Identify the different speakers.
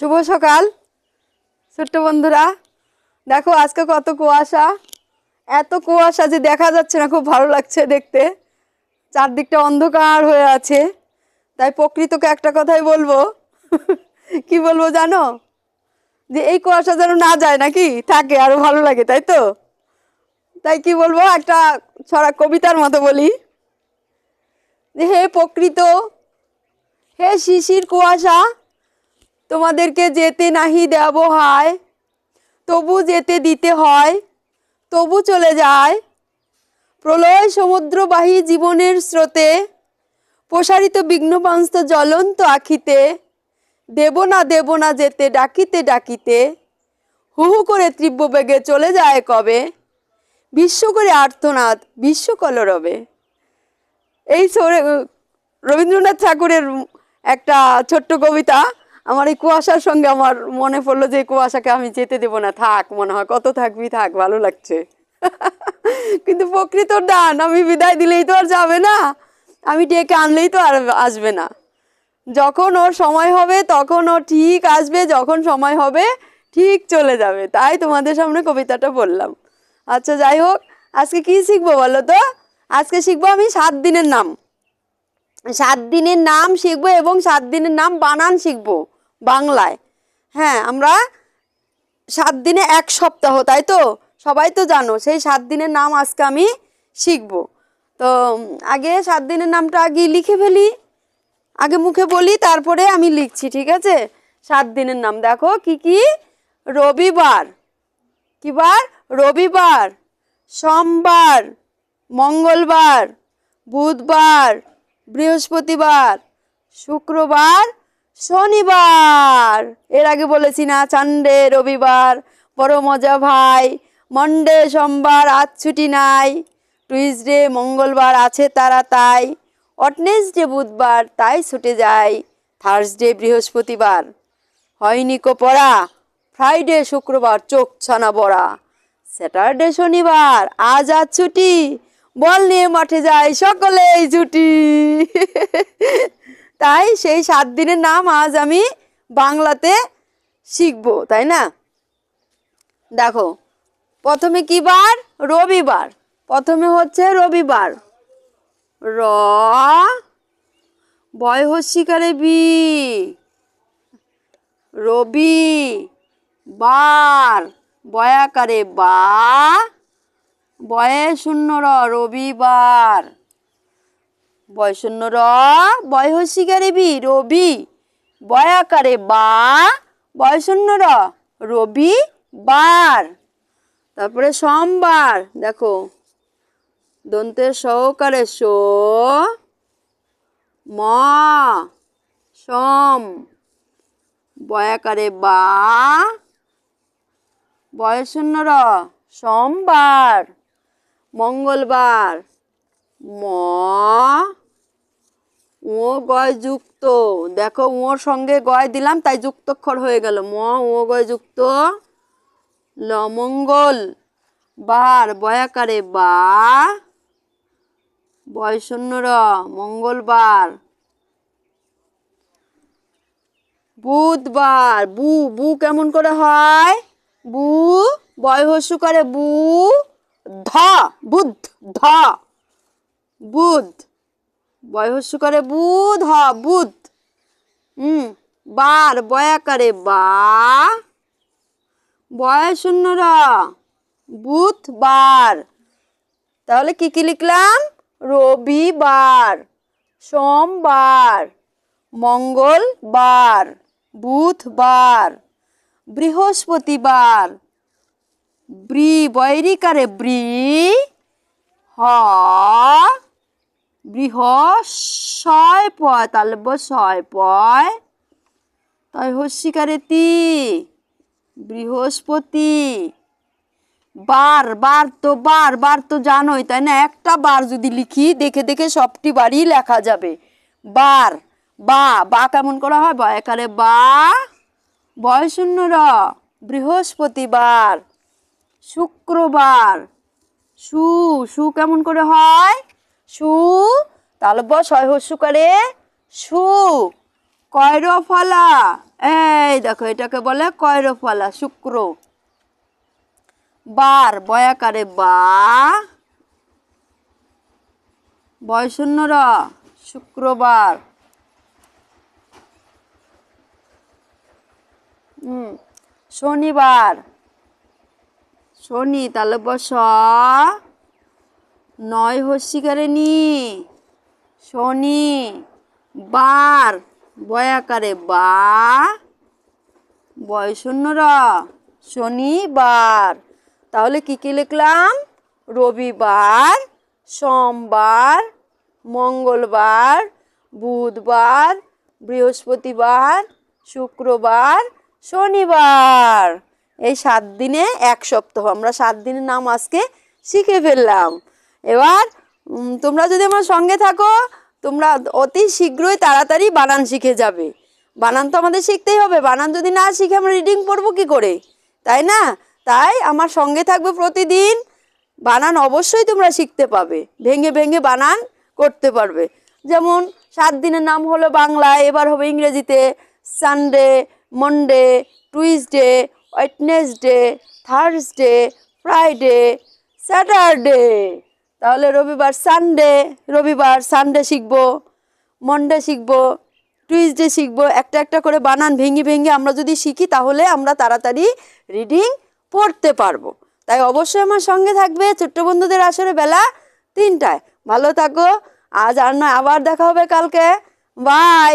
Speaker 1: শুভ সকাল, ছোট্ট বন্ধুরা। দেখো আজকে কত কুয়াশা। এত কুয়াশা যে দেখা যাচ্ছে না, খুব ভালো লাগছে দেখতে। চারদিকটা অন্ধকার হয়ে আছে। তাই প্রকৃতকে একটা কথাই বলব। কি বলব জানো? যে এই কুয়াশা যেন না যায় নাকি? থাকে, আরও ভালো লাগে, তাই তো? তাই কি বলব, একটা ছড়া কবিতার মতো বলি। যে হে প্রকৃত, হে শিশির কুয়াশা তোমাদেরকে যেতে নাহি দেব, হয়। তবু যেতে দিতে হয়, তবু চলে যায়। প্রলয় সমুদ্রবাহী জীবনের স্রোতে প্রসারিত বিঘ্নপাংস্ত জ্বলন্ত আখিতে, দেব না দেব না যেতে, ডাকিতে ডাকিতে, হু হু করে তীব্র বেগে চলে যায় কবে? বিশ্ব করে আর্তনাদ বিশ্ব কলরবে এই রবীন্দ্রনাথ ঠাকুরের একটা ছোট্ট কবিতা আমার এই কুয়াশার সঙ্গে আমার মনে পড়ল যে কুয়াশাকে আমি যেতে দেবো না। থাক, মনে হয় কত থাকবি, থাক, ভালো লাগছে। কিন্তু প্রকৃত ডান আমি বিদায় দিলেই তো আর যাবে না। আমি ডেকে আনলেই তো আর আসবে না। যখন ওর সময় হবে, তখন ও ঠিক আসবে, যখন সময় হবে, ঠিক চলে যাবে। তাই তোমাদের সামনে কবিতাটা বললাম। আচ্ছা যাই হোক, আজকে কি শিখব বলো তো? আজকে শিখব আমি সাত দিনের নাম। সাত দিনের নাম শিখব এবং সাত দিনের নাম বানান শিখব। বাংলায়। হ্যাঁ আমরা সাত দিনে এক সপ্তাহ, তাই তো? সবাই তো জানো, সেই সাত দিনের নাম আজকে আমি শিখব। তো আগে সাত দিনের নামটা আগে লিখে ফেলি, আগে মুখে বলি, তারপরে আমি লিখছি, ঠিক আছে? সাত দিনের নাম, দেখো, কি কি? রবিবার কি বার রবিবার, সোমবার, মঙ্গলবার, বুধবার, বৃহস্পতিবার, শুক্রবার শনিবার। এর আগে বলেছি না চান্ডে রবিবার। বড় মজা ভাই। মন্ডে সোমবার, আজ ছুটি নাই। টুইসডে মঙ্গলবার আছে তারা তাই। অটনেসডে বুধবার, তাই ছুটে যায় থার্সডে বৃহস্পতিবার। হয়নি কো পড়া। ফ্রাইডে শুক্রবার, চোখ ছানা বড়া। স্যাটারডে শনিবার, আজ আজ ছুটি। বল নিয়ে মাঠে যায় সকলেই ছুটি। তাই সেই সাত দিনের নাম আজ আমি বাংলাতে শিখব, তাই না? দেখো, প্রথমে কি বার? রবিবার। প্রথমে হচ্ছে রবিবার। র বয় হস্যিকারে বি, রবি, বার। বয়াকারে বা, বয়ে শূন্য র, রবিবার। বয় শূন্য র বয় বি, রবি। বয়াকারে বা বয় শূন্য র, রবি বার। তারপরে সোমবার, দেখো, দন্তের সহকারে সো, ম, সোম। বয়াকারে বা বয়শূন্য র, সোমবার। মঙ্গলবার, ম ও গয় যুক্ত। দেখো, ওর সঙ্গে গয় দিলাম, তাই যুক্তক্ষর হয়ে গেল। ম, ও গয় যুক্ত। ল, মঙ্গল। বার, বয়াকারে বা। বয়শূন্য র, মঙ্গলবার। বুধবার, বু বু কেমন করে হয়? বু, বয় হস্যু করে বু, ধ, বুধ ধ। বুধ। বয় হস্যু করে বুধ হ, বুধ। হুম, বার বয়াকারে বা। বয় শূন্য র বুধবার তাহলে কি কি লিখলাম? রবিবার, সোমবার, মঙ্গলবার, বুধবার, বৃহস্পতিবার ব্রি বৈরিকারে ব্রি হ বৃহ ছয় পয় লিখব ছয় পয় তাই হস্যিকারে তি বৃহস্পতি বার বার তো বার বার তো জানোই, তাই না? একটা বার যদি লিখি, দেখে দেখে সবটি বারই লেখা যাবে। বার, বা বা কেমন করা হয়? বা, একারে বা, বয় শূন্য র, বৃহস্পতিবার, শুক্রবার, সু সু কেমন করে হয়? সু, তাহলে ব ছয় করে সু। কয়র ফলা এই দেখো, এটাকে বলে কয়রফলা, শুক্র। বার, বয়াকারে বা। বয় শূন্য র, শুক্রবার। হুম, শনিবার। শনি, তাহলে বস নয় হস্যিকারে নি। শনি, বার, বয়াকারে বা বয় শূন্য র শনিবার তাহলে কি কি লিখলাম? রবিবার, সোমবার, মঙ্গলবার, বুধবার, বৃহস্পতিবার, শুক্রবার, শনিবার। এই সাত দিনে এক সপ্তাহ। আমরা সাত দিনের নাম আজকে শিখে ফেললাম। এবার তোমরা যদি আমার সঙ্গে থাকো, তোমরা অতি শীঘ্রই তাড়াতাড়ি বানান শিখে যাবে। বানান তো আমাদের শিখতেই হবে। বানান যদি না শিখে আমরা রিডিং পড়ব কি করে? তাই না? তাই আমার সঙ্গে থাকবে প্রতিদিন। বানান অবশ্যই তোমরা শিখতে পাবে। ভেঙে ভেঙে বানান করতে পারবে। যেমন, সাত দিনের নাম হলো বাংলায় এবার হবে ইংরেজিতে Sunday Monday Tuesday Wednesday Thursday Friday Saturday তাহলে রবিবার সানডে রবিবার সানডে শিখব মন্ডে শিখব টুইসডে শিখব, একটা একটা করে বানান ভেঙে ভেঙে আমরা যদি শিখি তাহলে আমরা তাড়াতাড়ি রিডিং পড়তে পারব। তাই অবশ্যই আমার সঙ্গে থাকবে ছোট্ট বন্ধুদের আসরে বেলা তিনটায়। ভালো থাকো, আজ আর নয়, আবার দেখা হবে কালকে। বাই